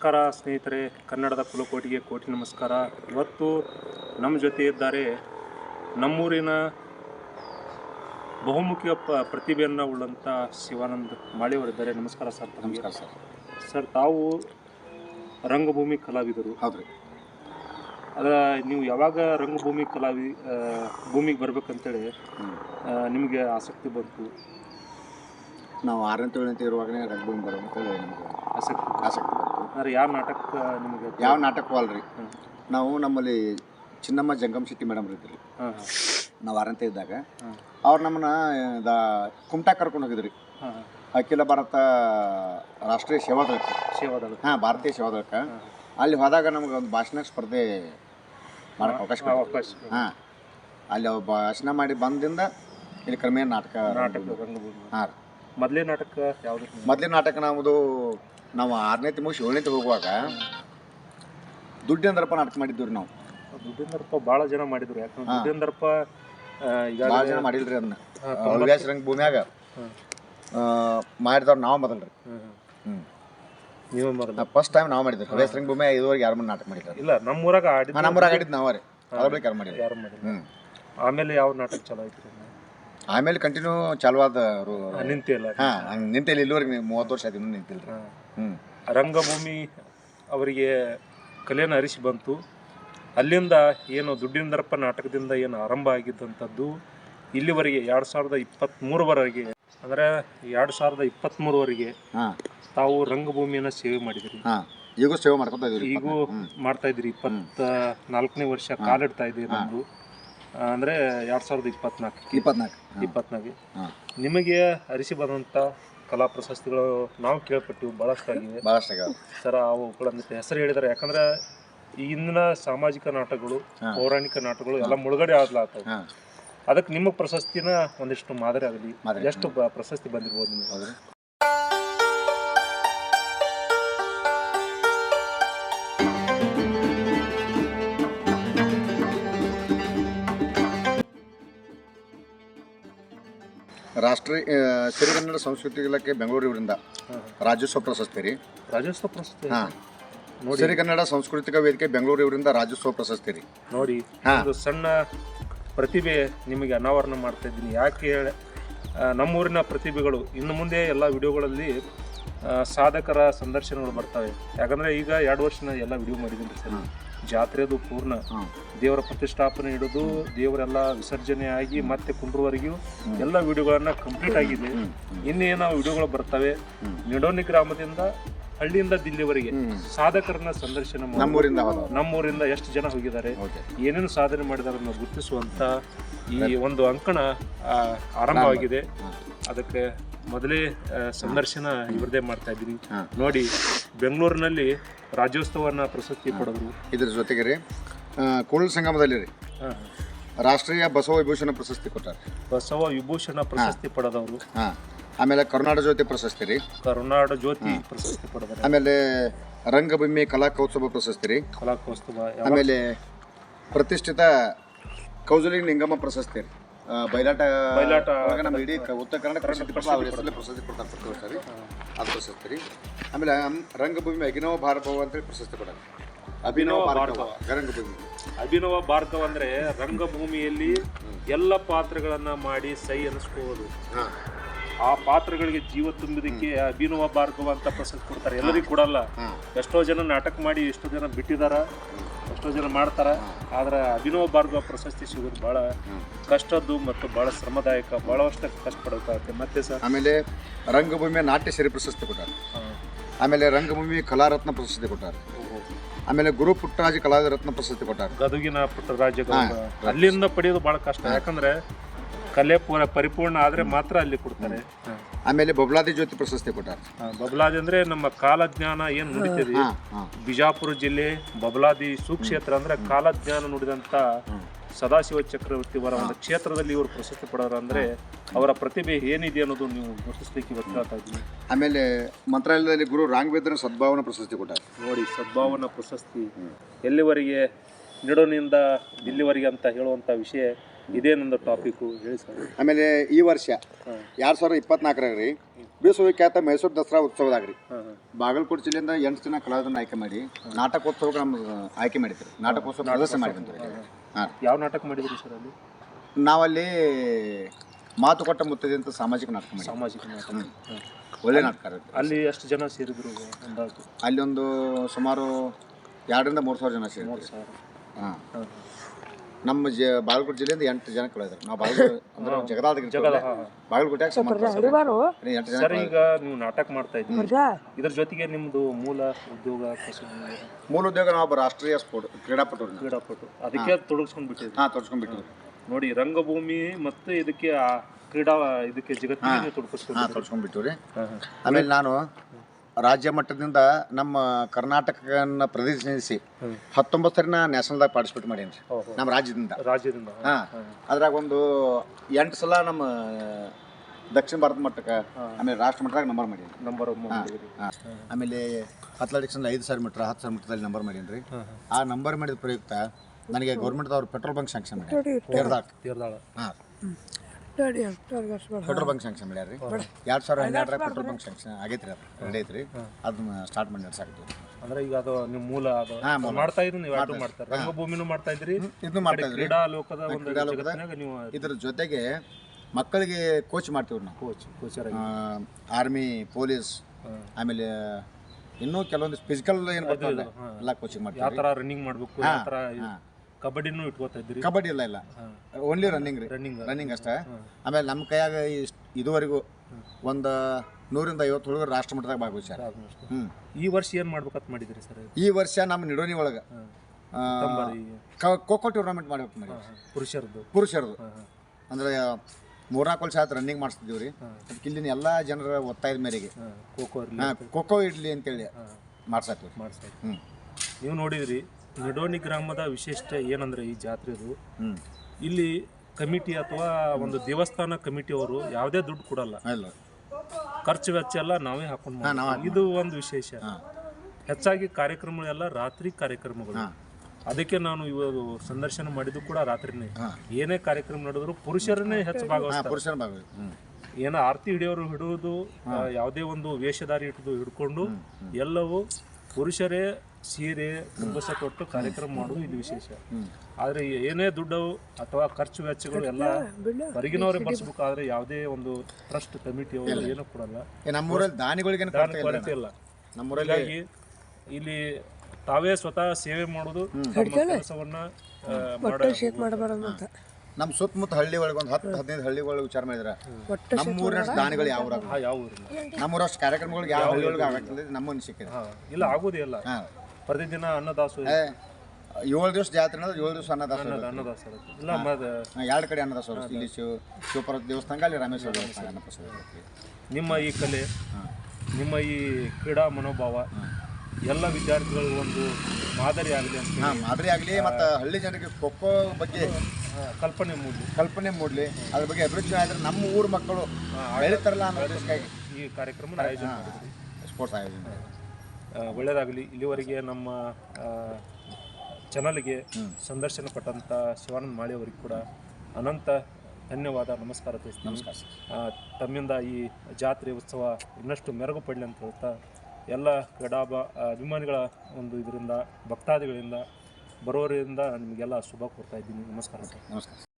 ನಮಸ್ಕಾರ ಸ್ನೇಹಿತರೆ. ಕನ್ನಡದ ಕುಲಕೋಟಿಗೆ ಕೋಟಿ ನಮಸ್ಕಾರ. ಇವತ್ತು ನಮ್ಮ ಜೊತೆ ಇದ್ದಾರೆ ನಮ್ಮೂರಿನ ಬಹುಮುಖಿ ಪ ಪ್ರತಿಭೆಯನ್ನು ಉಳ್ಳಂಥ ಶಿವಾನಂದ್ ಮಾಳಿಯವರಿದ್ದಾರೆ ನಮಸ್ಕಾರ ಸರ್. ನಮಸ್ಕಾರ ಸರ್. ಸರ್ ತಾವು ರಂಗಭೂಮಿ ಕಲಾವಿದರು. ಹೌದ್ರಿ ಅದರ ನೀವು ಯಾವಾಗ ರಂಗಭೂಮಿ ಕಲಾವಿ ಭೂಮಿಗೆ ಬರ್ಬೇಕಂತೇಳಿ ನಿಮಗೆ ಆಸಕ್ತಿ ಬಂತು? ನಾವು ಆರನೇ ಏಳನೇ ಇರುವಾಗಲೇ ರಂಗಭೂಮಿ ಅಂತ ನಮಗೆ ಆಸಕ್ತಿ. ಆಸಕ್ತಿ. ಅಂದ್ರೆ ಯಾವ ನಾಟಕ ನಿಮಗೆ ಯಾವ ನಾಟಕವೂ ಅಲ್ರಿ. ನಾವು ನಮ್ಮಲ್ಲಿ ಚಿನ್ನಮ್ಮ ಜಂಗಮ್ ಶೆಟ್ಟಿ ಮೇಡಮ್ ಇದ್ರಿ ನಾವು ಅರಂತ ಇದ್ದಾಗ ಅವ್ರು ನಮ್ಮನ್ನ ದ ಕುಮಟಾ ಕರ್ಕೊಂಡು ಹೋಗಿದ್ರಿ. ಅಖಿಲ ಭಾರತ ರಾಷ್ಟ್ರೀಯ ಸೇವಾದಳಕ್ಕೆ ಸೇವಾದಳ ಹಾಂ ಭಾರತೀಯ ಸೇವಾದಳಕ್ಕೆ ಅಲ್ಲಿ ಹೋದಾಗ ನಮ್ಗೆ ಒಂದು ಭಾಷಣ ಸ್ಪರ್ಧೆ ಮಾಡಕ್ಕೆ ಅವಕಾಶ ಅವಕಾಶ ಹಾಂ. ಅಲ್ಲಿ ಅವ್ರು ಭಾಷಣ ಮಾಡಿ ಬಂದಿಂದ ಇಲ್ಲಿ ಕ್ರಮೇಣ ನಾಟಕ ನಾಟಕ ಹಾಂ. ಮೊದಲೇ ನಾಟಕ ಯಾವುದು? ಮೊದಲೇ ನಾಟಕ ನಮ್ಮದು ನಾವು ಆರನೇ ಮುಗಿಸಿ ಏಳನೇ ಹೋಗುವಾಗ ದುಡ್ಡೇಂದ್ರಪ್ಪ ನಾಟಕ ಮಾಡಿದ್ವಿ ರೀ ನಾವು ದುಡ್ಡೇಂದ್ರಪ್ಪ ಭಾಳ ಜನ ಮಾಡಿದ್ರು. ಯಾಕಂದ್ರೆ ದುಡ್ಡೇಂದ್ರಪ್ಪ ದುಡ್ಡಿಂದರ್ಪ ಈಗ ಭಾಳ ಜನ ಮಾಡಿಲ್ರಿ ಅದನ್ನ. ಹವ್ಯಾಸ ರಂಗ ಭೂಮಿಯಾಗ. ಹ್ಮ್. ಮಾಡಿದವ್ರು ನಾವು ಮೊದಲ್ರಿ. ಹ್ಞೂ ನೀವೇ ಮೊದಲು. ಫಸ್ಟ್ ಟೈಮ್ ನಾವು ಮಾಡಿದ್ರು ಹವ್ಯಾಸ ರಂಗ ಭೂಮಿ ಇದುವರೆಗೆ ಯಾರು ನಾಟಕ ಮಾಡಿದ್ರು ಇಲ್ಲ ನಮ್ಮೂರಾಗ ಆಡಿದ ನಮ್ಮೂರಾಗ ಆಡಿದ್ದು ನಾವೇ. ರೀ ಅದ್ರ ಯಾರು ಯಾರು ಮಾಡಿದ್ರು ಹ್ಞೂ ಆಮೇಲೆ ಯಾವ ನಾಟಕ ಚಲೋ ಐತ್ರಿ ಆಮೇಲೆ ಕಂಟಿನ್ಯೂ ಚಾಲುವಾದ ನಿಂತಿಲ್ಲ. ಹಾಂ ಹಂಗೆ ನಿಂತಿಲ್ಲ. ಇಲ್ಲಿವರೆಗೆ ಮೂವತ್ತು ವರ್ಷ ಆಯ್ತು ಇನ್ನೂ ನಿಂತಿಲ್ಲ ರಂಗಭೂಮಿ ಅವರಿಗೆ ಕಲೆಯನ್ನು ಅರಿಸಿ ಬಂತು. ಅಲ್ಲಿಂದ ಏನು ದುಡ್ಡಿಂದರ್ಪ ನಾಟಕದಿಂದ ಏನು ಆರಂಭ ಆಗಿದ್ದಂಥದ್ದು ಇಲ್ಲಿವರೆಗೆ ಎರಡು ಸಾವಿರದ ಇಪ್ಪತ್ತ್ಮೂರವರೆಗೆ. ಅಂದರೆ ಎರಡು ಸಾವಿರದ ಇಪ್ಪತ್ತ್ಮೂರವರೆಗೆ ತಾವು ರಂಗಭೂಮಿಯನ್ನು ಸೇವೆ ಮಾಡಿದಿರಿ. ಈಗ ಸೇವೆ ಮಾಡ್ಕೊತಾ ಇದ್ದೀರಿ ಈಗೂ ಮಾಡ್ತಾ ಇದ್ರಿ ಇಪ್ಪತ್ತ ನಾಲ್ಕನೇ ವರ್ಷ ಕಾಲಿಡ್ತಾ ಇದ್ದೀರಿ ನಮ್ಮದು ಅಂದರೆ ಎರಡು ಸಾವಿರದ ಇಪ್ಪತ್ನಾಲ್ಕು ಇಪ್ಪತ್ನಾಲ್ಕು ಇಪ್ಪತ್ನಾಲ್ಕು ನಿಮಗೆ ಅರಿಸಿ ಬಂದಂಥ ಕಲಾ ಪ್ರಶಸ್ತಿಗಳು ನಾವು ಕೇಳ್ಪಟ್ಟಿವಿ ಭಾಳಷ್ಟು ಆಗಿವೆ ಸರ್ ಅವು ಕೂಡ ಅವುಗಳನ್ನ ಹೆಸರು ಹೇಳಿದ್ದಾರೆ ಯಾಕಂದ್ರೆ ಈ ಇಂದಿನ ಸಾಮಾಜಿಕ ನಾಟಕಗಳು ಪೌರಾಣಿಕ ನಾಟಕಗಳು ಎಲ್ಲ ಮುಳುಗಡೆ ಆಗ್ಲಾತವು. ಹಾಂ. ಅದಕ್ಕೆ ನಿಮ್ಮ ಪ್ರಶಸ್ತಿನ ಒಂದಿಷ್ಟು ಮಾದರಿ ಆಗಲಿ. ಎಷ್ಟು ಬ- ಪ್ರಶಸ್ತಿ ಬಂದಿರ್ಬೋದು ನಿಮಗೆ? ರಾಷ್ಟ್ರೀಯ ಸಿರಿಗನ್ನಡ ಸಂಸ್ಕೃತಿ ಇಲಾಖೆ ಬೆಂಗಳೂರು ಇವರಿಂದ ರಾಜ್ಯೋತ್ಸವ ಪ್ರಶಸ್ತಿ ರೀ. ರಾಜ್ಯೋತ್ಸವ ಪ್ರಶಸ್ತಿ? ಹಾಂ. ನೋಡಿ. ಸಿರಿಗನ್ನಡ ಸಾಂಸ್ಕೃತಿಕ ವೇದಿಕೆ ಬೆಂಗಳೂರಿವರಿಂದ ರಾಜ್ಯೋತ್ಸವ ಪ್ರಶಸ್ತಿ ರೀ. ನೋಡಿ. ಒಂದು ಸಣ್ಣ ಪ್ರತಿಭೆ ನಿಮಗೆ ಅನಾವರಣ ಮಾಡ್ತಾ ಇದ್ದೀನಿ. ಯಾಕೆ ಹೇಳಿ ನಮ್ಮೂರಿನ ಪ್ರತಿಭೆಗಳು ಇನ್ನು ಮುಂದೆ ಎಲ್ಲ ವಿಡಿಯೋಗಳಲ್ಲಿ ಸಾಧಕರ ಸಂದರ್ಶನಗಳು ಬರ್ತವೆ. ಯಾಕಂದ್ರೆ ಈಗ ಎರಡು ವರ್ಷನ ಎಲ್ಲ ವಿಡಿಯೋ ಮಾಡಿದ್ದೀನಿ ಸರ್. ಜಾತ್ರೆದು ಪೂರ್ಣ. ದೇವರ ಪ್ರತಿಷ್ಠಾಪನೆ ಹಿಡಿದು ದೇವರೆಲ್ಲ ವಿಸರ್ಜನೆ ಆಗಿ ಮತ್ತೆ ಕುಂಡ್ರವರೆಗೂ ಎಲ್ಲ ವಿಡಿಯೋಗಳನ್ನ ಕಂಪ್ಲೀಟ್ ಆಗಿದೆ. ಇನ್ನೇನು ವಿಡಿಯೋಗಳು ಬರ್ತವೆ. ನಿಡೋನಿ ಗ್ರಾಮದಿಂದ ಹಳ್ಳಿಯಿಂದ ದಿಲ್ಲಿವರೆಗೆ. ಸಾಧಕರನ್ನ ಸಂದರ್ಶನ ಮಾಡಿ ನಮ್ಮೂರಿಂದ ನಮ್ಮೂರಿಂದ ಎಷ್ಟು ಜನ ಹೋಗಿದ್ದಾರೆ? ಏನೇನು ಸಾಧನೆ ಮಾಡಿದಾರೆ ಅನ್ನೋ ಗುರುತಿಸುವಂತ ಈ ಒಂದು ಅಂಕಣ ಆರಂಭವಾಗಿದೆ. ಅದಕ್ಕೆ ಮೊದಲೇ ಸಂದರ್ಶನ ಇವರದೇ ಮಾಡ್ತಾ ಇದ್ದೀನಿ. ನೋಡಿ ಬೆಂಗಳೂರಿನಲ್ಲಿ ರಾಜ್ಯೋತ್ಸವನ ಪ್ರಶಸ್ತಿ ಪಡೆದ್ರು. ಇದ್ರ ಜೊತೆಗೆ ರೀ ಕೂಡಲ ಸಂಗಮದಲ್ಲಿ ರೀ. ರಾಷ್ಟ್ರೀಯ ಬಸವ ವಿಭೂಷಣ ಪ್ರಶಸ್ತಿ ಕೊಟ್ಟಾರೆ. ಬಸವ ವಿಭೂಷಣ ಪ್ರಶಸ್ತಿ ಪಡೆದವರು. ಆಮೇಲೆ ಕರ್ನಾಟಕ ಜ್ಯೋತಿ ಪ್ರಶಸ್ತಿ ರೀ. ಕರುನಾಡ ಜ್ಯೋತಿ ಪ್ರಶಸ್ತಿ ಪಡೆದರೆ. ಆಮೇಲೆ ರಂಗಭೂಮಿ ಕಲಾ ಕೌತ್ಸವ ಪ್ರಶಸ್ತಿ ರೀ. ಕಲಾಕೋತ್ಸವ ಯಾವ- ಆಮೇಲೆ ಪ್ರತಿಷ್ಠಿತ ಕೌಜಲಿ ನಿಂಗಮ್ಮ ಪ್ರಶಸ್ತಿ ರೀ. ಆ, ಬಯಲಾಟ ಬಯಲಾಟ ಒಳಗೆ ನಮ್ಮ ಇಡೀ ಕ- ಉತ್ತರ ಕರ್ನಾಟಕ ಪ್ರಶಸ್ತಿ ಪಡೆದ ಅವ್ರ ಹೆಸರಲ್ಲೇ ಪ್ರಶಸ್ತಿ ಕೊಡ್ತಾರೆ ಪ್ರತಿ ವರ್ಷ ರೀ. ಅದು ಪ್ರಶಸ್ತಿ ರೀ. ಆಮೇಲೆ ರಂಗಭೂಮಿ ಅಭಿನವ ಭಾರ್ಗವ ಅಂತೇಳಿ ಪ್ರಶಸ್ತಿ ಕೊಡ್ತಾರೆ ಅಭಿನವ ಭಾರ್ಗವ ರಂಗಭೂಮಿ. ಅಭಿನವ ಭಾರ್ಗವ ಅಂದ್ರೆ ರಂಗಭೂಮಿಯಲ್ಲಿ ಎಲ್ಲ ಪಾತ್ರಗಳನ್ನ ಮಾಡಿ ಸೈ ಅನಿಸ್ಕೋದು ಹಾಂ. ಆ ಪಾತ್ರಗಳಿಗೆ ಜೀವ ತುಂಬಿದಕ್ಕೆ ಅಭಿನವ ಭಾರ್ಗವ ಅಂತ ಪ್ರಶಸ್ತಿ ಕೊಡ್ತಾರೆ. ಎಲ್ಲರಿಗೂ ಕೊಡಲ್ಲ. ಎಷ್ಟೋ ಜನ ನಾಟಕ ಮಾಡಿ ಎಷ್ಟೋ ಜನ ಬಿಟ್ಟಿದಾರ ಎಷ್ಟೋ ಜನ ಮಾಡ್ತಾರ. ಆದ್ರೆ ಅಭಿನವ ಭಾರ್ಗವ ಪ್ರಶಸ್ತಿ ಸಿಗೋದು ಬಹಳ ಕಷ್ಟದ್ದು ಮತ್ತು ಬಹಳ ಶ್ರಮದಾಯಕ ಬಹಳಷ್ಟು ಕಷ್ಟಪಡಬೇಕಾಗುತ್ತೆ ಮತ್ತೆ ಸರ್? ಆಮೇಲೆ ರಂಗಭೂಮಿ ನಾಟ್ಯ ಸಿರಿ ಪ್ರಶಸ್ತಿ ಕೊಟ್ಟಾರೆ. ಆಮೇಲೆ ರಂಗಭೂಮಿ ಕಲಾರತ್ನ ಪ್ರಶಸ್ತಿ ಕೊಟ್ಟಾರೆ. ಆಮೇಲೆ ಗುರು ಪುಟ್ಟರಾಜ ಕಲಾರತ್ನ ಪ್ರಶಸ್ತಿ ಕೊಟ್ಟಾರೆ. ಗದುಗಿನ ಪುಟ್ಟರಾಜ ಅಲ್ಲಿಂದ ಪಡೆಯೋದು ಬಹಳ ಕಷ್ಟ. ಯಾಕಂದ್ರೆ ಕಲೆ ಪೂರ ಪರಿಪೂರ್ಣ ಆದ್ರೆ ಮಾತ್ರ ಅಲ್ಲಿ ಕೊಡ್ತಾರೆ. ಆಮೇಲೆ ಬಬ್ಲಾದಿ ಜ್ಯೋತಿ ಪ್ರಶಸ್ತಿ ಕೊಟ್ಟಾರೆ. ಬಬ್ಲಾದಿ ಅಂದ್ರೆ ನಮ್ಮ ಕಾಲಜ್ಞಾನ ಏನ್ ನುಡಿತೀವಿ ಬಿಜಾಪುರ ಜಿಲ್ಲೆ ಬಬ್ಲಾದಿ ಸುಕ್ಷೇತ್ರ ಅಂದ್ರೆ ಕಾಲಜ್ಞಾನ ನುಡಿದಂತ ಸದಾಶಿವ ಚಕ್ರವರ್ತಿ ಅವರ ಒಂದು ಕ್ಷೇತ್ರದಲ್ಲಿ ಇವರು ಪ್ರಶಸ್ತಿ ಪಡೋರು ಅಂದ್ರೆ ಅವರ ಪ್ರತಿಭೆ ಏನಿದೆ ಅನ್ನೋದು ನೀವು ಗುರುತಿಸ್ಲಿಕ್ಕೆ ಇವತ್ತು ಹೇಳ್ತಾ ಇದ್ದೀನಿ ಆಮೇಲೆ ಮಂತ್ರಾಲಯದಲ್ಲಿ ಗುರು ರಾಂಗ್ವೇದ್ರ ಸದ್ಭಾವನಾ ಪ್ರಶಸ್ತಿ ಕೊಟ್ಟಾರೆ. ನೋಡಿ ಸದ್ಭಾವನಾ ಪ್ರಶಸ್ತಿ ಎಲ್ಲಿವರೆಗೆ ನಿಡೋನಿಂದ ಇಲ್ಲಿವರೆಗೆ ಅಂತ ಹೇಳುವಂಥ ವಿಷಯ ಇದೇನೊಂದು ಟಾಪಿಕ್ಕು ಹೇಳಿ ಸರ್. ಆಮೇಲೆ ಈ ವರ್ಷ ಎರಡು ಸಾವಿರದ ಇಪ್ಪತ್ನಾಲ್ಕರಾಗ ರೀ ವಿಶ್ವವಿಖ್ಯಾತ ಮೈಸೂರು ದಸರಾ ಉತ್ಸವದಾಗ ರೀ ಬಾಗಲಕೋಟೆ ಜಿಲ್ಲೆಯಿಂದ ಎಂಟು ಜನ ಕಲಾವಿದರನ್ನ ಆಯ್ಕೆ ಮಾಡಿ ನಾಟಕೋತ್ಸವಕ್ಕೆ ನಮ್ಮ ಆಯ್ಕೆ ಮಾಡಿದ್ರು. ನಾಟಕೋತ್ಸವ ಪ್ರದರ್ಶನ ಮಾಡಿದ್ರಿ ಹಾಂ. ಯಾವ ನಾಟಕ ಮಾಡಿದ್ರಿ ಸರ್ ಅಲ್ಲಿ? ನಾವಲ್ಲಿ ಮಾತು ಕೊಟ್ಟ ಮುತ್ತದೆ ಅಂತ ಸಾಮಾಜಿಕ ನಾಟಕ ಮಾಡಿ ಸಾಮಾಜಿಕ ನಾಟಕ. ಒಳ್ಳೆ ನಾಟಕ. ಅಲ್ಲಿ ಎಷ್ಟು ಜನ ಸೇರಿದ್ರು ಅಂದಾಜು? ಅಲ್ಲಿ ಒಂದು ಸುಮಾರು ಎರಡರಿಂದ ಮೂರು ಸಾವಿರ ಜನ ಸೇರಿದ್ರು ಹಾಂ. ನಮ್ಮ ಜ ಬಾಗಲಕೋಟೆ ಜಿಲ್ಲೆಯಿಂದ ಎಂಟು ಜನ ಕಳೆದ್ರು. ನಾವು ಬಾಗಲಕೋಟೆ ಅಂದ್ರೆ ಜಗದಾದ ಜಗದ ಹಾಂ ಹಾಂ. ಬಾಗಲಕೋಟೆಯಾಗ ಸುಮಾರು ಎಂಟು ಜನ ಸರ್ ಈಗ ನೀವು ನಾಟಕ ಮಾಡ್ತಾ ಇದ್ದೀವಿ ಇದ್ರ ಜೊತೆಗೆ ನಿಮ್ಮದು ಮೂಲ ಉದ್ಯೋಗ ಕಸುಬು ಮೂಲ ಉದ್ಯೋಗ ನಾವು ರಾಷ್ಟ್ರೀಯ ಸ್ಪೋರ್ಟ್ ಕ್ರೀಡಾಪಟು ಕ್ರೀಡಾಪಟು. ಅದಕ್ಕೆ ತೊಡಗಿಸ್ಕೊಂಡು ಬಿಟ್ಟಿದ್ರಿ ಹಾಂ ತೊಡ್ಸ್ಕೊಂಡ್ಬಿಟ್ಟು ನೋಡಿ ರಂಗಭೂಮಿ ಮತ್ತು ಇದಕ್ಕೆ ಆ ಕ್ರೀಡಾ ಇದಕ್ಕೆ ಜಗತ್ತಿಗೆ ನೀವು ಹಾಂ ತೊಡಗಿಸ್ಕೊಂಡು ತೊಡ್ಸ್ಕೊಂಡ್ಬಿಟ್ಟು ರೀ ಹಾಂ ಹಾಂ. ಆಮೇಲೆ ನಾನು ರಾಜ್ಯ ಮಟ್ಟದಿಂದ ನಮ್ಮ ಕರ್ನಾಟಕವನ್ನು ಪ್ರತಿನಿಧಿಸಿ. ಹತ್ತೊಂಬತ್ತು ಸರಿ ನಾ ನ್ಯಾಷನಲ್ದಾಗ ಪಾರ್ಟಿಸಿಪೇಟ್ ಮಾಡೀನಿ ರೀ ನಮ್ಮ ರಾಜ್ಯದಿಂದ. ರಾಜ್ಯದಿಂದ. ಹಾಂ. ಅದ್ರಾಗ ಒಂದು ಎಂಟು ಸಲ ನಮ್ಮ ದಕ್ಷಿಣ ಭಾರತ ಮಟ್ಟಕ್ಕೆ ಆಮೇಲೆ ರಾಷ್ಟ್ರ ಮಟ್ಟದಾಗ ನಂಬರ್ ಮಾಡೀನಿ. ನಂಬರ್ ಹಾಂ ಆಮೇಲೆ ಅಥ್ಲೆಟಿಕ್ಸ್ನಲ್ಲಿ ಐದು ಸಾವಿರ ಮೀಟರ್ ಹತ್ತು ಸಾವಿರ ಮೀಟ್ರದಲ್ಲಿ ನಂಬರ್ ಮಾಡೀನಿ ರೀ ಆ ನಂಬರ್ ಮಾಡಿದ ಪ್ರಯುಕ್ತ ನನಗೆ ಗೌರ್ಮೆಂಟ್ದವ್ರು ಪೆಟ್ರೋಲ್ ಬಂಕ್ ಸ್ಯಾಂಕ್ಷನ್ ಮಾಡ್ಯಾರ ಕೇರ್ದಾಗ ತೀರ್ದಾಳ ಹಾಂ ಪೆಟ್ರೋಲ್ ಬಂಕ್ ಸ್ಯಾಂಕ್ಷನ್ ಮಾಡ್ಯಾರ ರೀ ಎರಡು ಸಾವಿರ ಹನ್ನೆರಡರ ಪೆಟ್ರೋಲ್ ಬಂಕ್ ಸ್ಯಾಂಕ್ಷನ್ ಆಗೈತೆ ರೀ ಅದು. ರೆಡಿ ಐತ್ರಿ. ಅದನ್ನ ಸ್ಟಾರ್ಟ್ ಮಾಡಿ ನಡ್ಸಾಕತ್ತೀವಿ ಅಂದ್ರೆ ಈಗ ಅದು ನಿಮ್ಮ ಮೂಲ ಅದು ಹಾ, ಮೂಲ. ಮಾಡ್ತಾ ಇದ್ರು ನೀವು ಎರಡು ಮಾಡ್ತಾರೆ? ರಂಗಭೂಮಿನೂ ಮಾಡ್ತಾ ಇದ್ರಿ. ಇದನ್ನು ಮಾಡ್ತಾ ಇದ್ರಿ. ಕ್ರೀಡಾ ಲೋಕದ ಒಂದು ಕ್ರೀಡಾ ಲೋಕದ- ಜಗತ್ತಿನಾಗ ನೀವು ಇದ್ರ ಜೊತೆಗೆ ಮಕ್ಕಳಿಗೆ ಕೋಚ್ ಮಾಡ್ತೀವಿ ನಾವು. ಕೋಚ್ ಕೋಚರ್ ಆರ್ಮಿ ಪೊಲೀಸ್ ಆಮೇಲೆ ಇನ್ನೂ ಕೆಲವೊಂದು ಫಿಸಿಕಲ್ ಏನು ಬರ್ತದೆ ಎಲ್ಲ ಕೋಚಿಂಗ್ ಯಾವ ಮಾಡ್ತೀವಿ ತರ ರನ್ನಿಂಗ್ ಮಾಡಬೇಕು ಯಾವ ತರ ಹಾ. ಕಬಡ್ಡಿನೂ ಇಟ್ಕೋತಾ ಇದ್ರಿ ಕಬಡ್ಡಿ ಇಲ್ಲ ಇಲ್ಲ. ಓನ್ಲಿ ರನ್ನಿಂಗ್ ರೀ. ರನ್ನಿಂಗ್ ರನ್ನಿಂಗ್ ಅಷ್ಟೇ. ಆಮೇಲೆ ನಮ್ಮ ಕೈಯಾಗ ಇಷ್ಟ್- ಇದುವರೆಗೂ ಒಂದು ನೂರಿಂದ ಐವತ್ತು ಹುಡುಗರು ರಾಷ್ಟ್ರ ಮಟ್ಟದಾಗ ಭಾಗವಹಿಸ್ಯಾರ. ಹ್ಞೂ ಈ ವರ್ಷ ಏನು ಮಾಡ್ಬೇಕಂತ ಮಾಡಿದ್ರಿ ಸರ್? ಈ ವರ್ಷ ನಮ್ಮ ನಿಡೋನಿ ಒಳಗೆ ಖೋ ಖೋ ಟೂರ್ನಮೆಂಟ್ ಮಾಡ್ಬೇಕು ಮಾಡಿ ಪುರುಷರದ್ದು. ಪುರುಷರದು ಹಾ, ಹಾ. ಅಂದ್ರೆ ಮೂರ್ನಾಲ್ಕು ವರ್ಷ ಆಯ್ತು ರನ್ನಿಂಗ್ ಮಾಡಿಸ್ತಿದ್ದೀವಿ ರೀ ಅದಕ್ಕೆ ಇಲ್ಲಿನ ಎಲ್ಲ ಜನರ ಒತ್ತಾಯದ ಮೇರೆಗೆ. ಖೋ ಖೋ ಖೋ ಖೋ ಇಡ್ಲಿ ಅಂತೇಳಿ ಮಾಡ್ಸಾತೀವಿ ಮಾಡ್ತಾ ಇದ್ರಿ. ಹ್ಞೂ ನೀವು ನೋಡಿದ್ರಿ ನಿಡೋಣಿ ಗ್ರಾಮದ ವಿಶಿಷ್ಟ ಏನಂದ್ರೆ ಈ ಜಾತ್ರೆದು ಇಲ್ಲಿ ಕಮಿಟಿ ಅಥವಾ ಒಂದು ದೇವಸ್ಥಾನ ಕಮಿಟಿಯವರು ಯಾವುದೇ ದುಡ್ಡು ಕೊಡಲ್ಲ. ಇಲ್ಲ. ಖರ್ಚು ವೆಚ್ಚ ಎಲ್ಲ ನಾವೇ ಹಾಕೊಂಡು. ಇದು ಒಂದು ವಿಶೇಷ. ಹೆಚ್ಚಾಗಿ ಕಾರ್ಯಕ್ರಮಗಳೆಲ್ಲ ರಾತ್ರಿ ಕಾರ್ಯಕ್ರಮಗಳು. ಅದಕ್ಕೆ ನಾನು ಇವಾಗ ಸಂದರ್ಶನ ಮಾಡಿದ್ದು ಕೂಡ ರಾತ್ರಿನೇ. ಏನೇ ಕಾರ್ಯಕ್ರಮ ನಡೆದ್ರು ಪುರುಷರನ್ನೇ ಹೆಚ್ಚು ಭಾಗವಹಿಸ್ತಾರೆ. ಏನೋ ಆರತಿ ಹಿಡಿಯೋರು ಹಿಡುವುದು ಯಾವುದೇ ಒಂದು ವೇಷಧಾರಿ ಹಿಡಿದು ಹಿಡ್ಕೊಂಡು ಎಲ್ಲವೂ ಪುರುಷರೇ ಸೀರೆ ಕುಂಬಸ ಕೊಟ್ಟು ಕಾರ್ಯಕ್ರಮ ಮಾಡೋದು ಇದು ವಿಶೇಷ. ಆದ್ರೆ ಏನೇ ದುಡ್ಡು ಅಥವಾ ಖರ್ಚು ವೆಚ್ಚಗಳು ಎಲ್ಲ ಹೊರಗಿನವರೇ ಬರ್ಸ್ಬೇಕಾದ್ರೆ ಯಾವುದೇ ಒಂದು ಟ್ರಸ್ಟ್ ಕಮಿಟಿ ಅವರು ಏನೂ ಕೊಡಲ್ಲ. ನಮ್ಮೂರಲ್ಲಿ ದಾನಿಗಳಿಗೆ ದಾನ ಕೊರತೆ ಇಲ್ಲ. ನಮ್ಮೂರಲ್ಲಿ ಇಲ್ಲಿ ತಾವೇ ಸ್ವತಃ ಸೇವೆ ಮಾಡೋದು ಕೆಲಸವನ್ನ ಆ, ಮಾಡ ನಮ್ಮ ಸುತ್ತಮುತ್ತ ಹಳ್ಳಿ ಒಳಗೆ ಒಂದು ಹತ್ತು ಹದಿನೈದು ಹಳ್ಳಿ ಒಳಗೆ ವಿಚಾರ ಮಾಡಿದ್ರೆ ನಮ್ಮ ಊರಿನಷ್ಟು ದಾನಿಗಳು ಯಾವ ಊರಾಗ ಯಾವ ಊರಿಲ್ಲ ನಮ್ಮೂರಷ್ಟು ಕಾರ್ಯಕ್ರಮಗಳಿಗೆ ಯಾವ ಹಳ್ಳಿ ಒಳಗೆ ಆಗತ್ತಿಲ್ಲ ನಮ್ಮ ಅನಿಸಿಕೆ ಇಲ್ಲ ಆಗೋದೇ ಇಲ್ಲ. ಪ್ರತಿದಿನ ಅನ್ನದಾಸು ಏಳು ದಿವಸ ಜಾತ್ರೆ ಅಂದ್ರೆ ಏಳು ದಿವಸ ಅನ್ನದಾಸ ಅನ್ನದಾಸರ ಇಲ್ಲ ಎರಡು ಕಡೆ ಅನ್ನದಾಸ ಇಲ್ಲಿ ಶಿವ ಶಿವಪುರ ದೇವಸ್ಥಾನ ಅಲ್ಲಿ ರಾಮೇಶ್ವರ ದೇವಸ್ಥಾನ ನಿಮ್ಮ ಈ ಕಲೆ ನಿಮ್ಮ ಈ ಕ್ರೀಡಾ ಮನೋಭಾವ ಎಲ್ಲ ವಿದ್ಯಾರ್ಥಿಗಳು ಒಂದು ಮಾದರಿ ಆಗಲಿ ಅಂತ ಹಾ ಮಾದರಿ ಆಗಲಿ ಮತ್ತು ಹಳ್ಳಿ ಜನರಿಗೆ ಖೋಖೋ ಬಗ್ಗೆ ಕಲ್ಪನೆ ಮೂಡಲಿ. ಕಲ್ಪನೆ ಮೂಡಲಿ. ಅದ್ರ ಬಗ್ಗೆ ಅಭಿರುಚಿ ಆದರೆ ನಮ್ಮ ಊರ ಮಕ್ಕಳು ಬೆಳೀತಾರಲ್ಲ ಅನ್ನೋ ಉದ್ದೇಶಕ್ಕಾಗಿ ಈ ಕಾರ್ಯಕ್ರಮ ಆಯೋಜನೆ ಸ್ಪೋರ್ಟ್ಸ್ ಆಯೋಜನೆ. ಒಳ್ಳೆಯದಾಗಲಿ ಇಲ್ಲಿವರೆಗೆ ನಮ್ಮ ಚಾನಲ್ಗೆ ಸಂದರ್ಶನ ಕೊಟ್ಟಂಥ ಶಿವಾನಂದ ಮಾಳಿ ಅವರಿಗೆ ಕೂಡ ಅನಂತ ಧನ್ಯವಾದ ನಮಸ್ಕಾರ ತಿಳಿಸ್ತೀನಿ. ನಮಸ್ಕಾರ ತಮ್ಮಿಂದ ಈ ಜಾತ್ರೆ ಉತ್ಸವ ಇನ್ನಷ್ಟು ಮೆರಗು ಪಡಲಿ ಅಂತ ಹೇಳ್ತಾ ಎಲ್ಲ ಕ್ರೀಡಾ ಬ- ಅಭಿಮಾನಿಗಳ ಒಂದು ಇದರಿಂದ, ಭಕ್ತಾದಿಗಳಿಂದ ಬರೋರಿಂದ ನಿಮಗೆಲ್ಲ ಶುಭ ಕೊಡ್ತಾ ಇದ್ದೀನಿ. ನಮಸ್ಕಾರ ಸರ್. ನಮಸ್ಕಾರ.